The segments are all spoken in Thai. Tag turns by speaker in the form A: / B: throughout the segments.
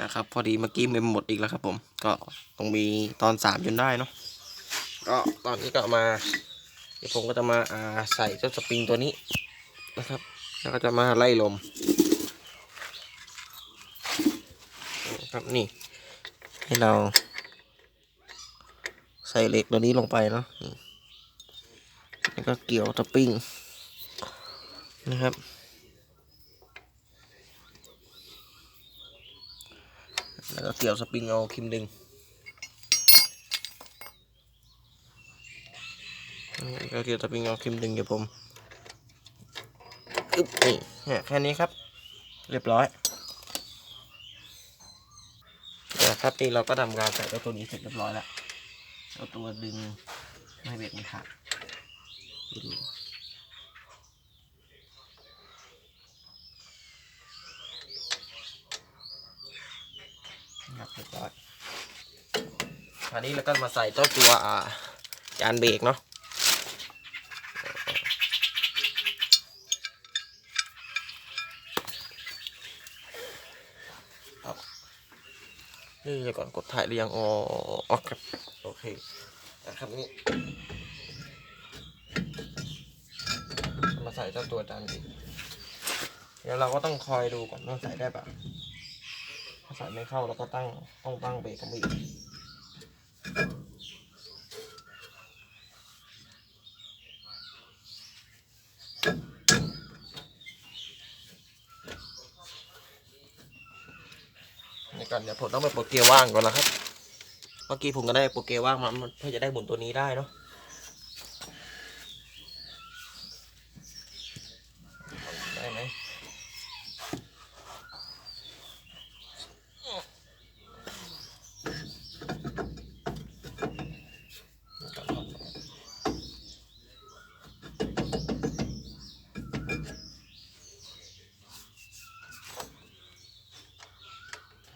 A: นะครับ พอดีเมื่อกี้เมมหมดอีกแล้วครับผม ก็ต้องมีตอนสามจนได้เนาะก็ตอนนี้ก็มาเดี๋ยวผมก็จะมาอ่าใส่เจ้าสปริงตัวนี้นะครับ แล้วก็จะมาไล่ลมนะครับนี่ ให้เรา ใส่เหล็กตัวนี้ลงไปเนาะนี่แล้วก็เกี่ยวสปริงนะครับ แล้วก็เกี่ยวสปริงเอาคิมดึงก็เกี่ยวสปริงเอาคิมดึงเดี๋ยวผมอึ๊บนี่เนี่ยแค่นี้ครับ เรียบร้อยนะครับนี่เราก็ทำการใส่เจ้าตัวนี้เสร็จเรียบร้อยแล้วเอาตัวดึงไม่ให้เบรกมันขาดดู ครับเรียบร้อยคราวนี้เราก็มาใส่เจ้าตัวอ่าจานเบรกเนาะนี่เดี๋ยวก่อนกดถ่ายหรือยังอ๋ออ๋อครับโอเคนะครับนี่มาใส่เจ้าตัวจานดิเดี๋ยวเราก็ต้องคอยดูก่อนว่าใส่ได้ปะถ้า ใส่ไม่เข้าเราก็ตั้งต้องตั้งเบรกกันไปอีกนี่ก่อนเดี๋ยวผมต้องไปโปรเกียร์ว่างก่อนนะครับ เมื่อกี้ผมก็ได้โปรเกียร์ว่างมาเพื่อจะได้หมุนตัวนี้ได้เนาะ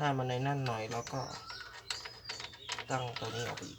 A: ถ้ามันในนั่นหน่อยแล้วก็ตั้งตัวนี้ออกอีก